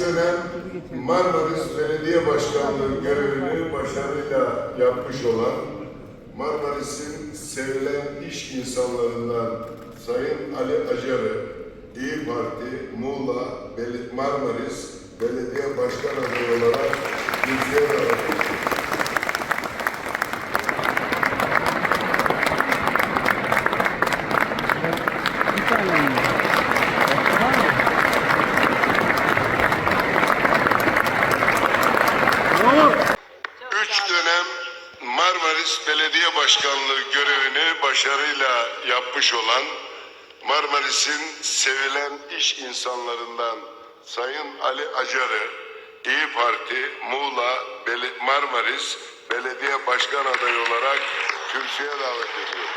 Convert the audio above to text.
dönem Marmaris Belediye Başkanlığı görevini başarıyla yapmış olan Marmaris'in sevilen iş insanlarından Sayın Ali Acar'ı İyi Parti Muğla Marmaris Belediye Başkan adayı olarak kürsüye davet ediyorum. Bir tane mi? Başka var mı? Üç dönem Marmaris Belediye Başkanlığı görevini başarıyla yapmış olan Marmaris'in sevilen iş insanlarından Sayın Ali Acar'ı İyi Parti Muğla Marmaris Belediye Başkan adayı olarak kürsüye davet ediyorum.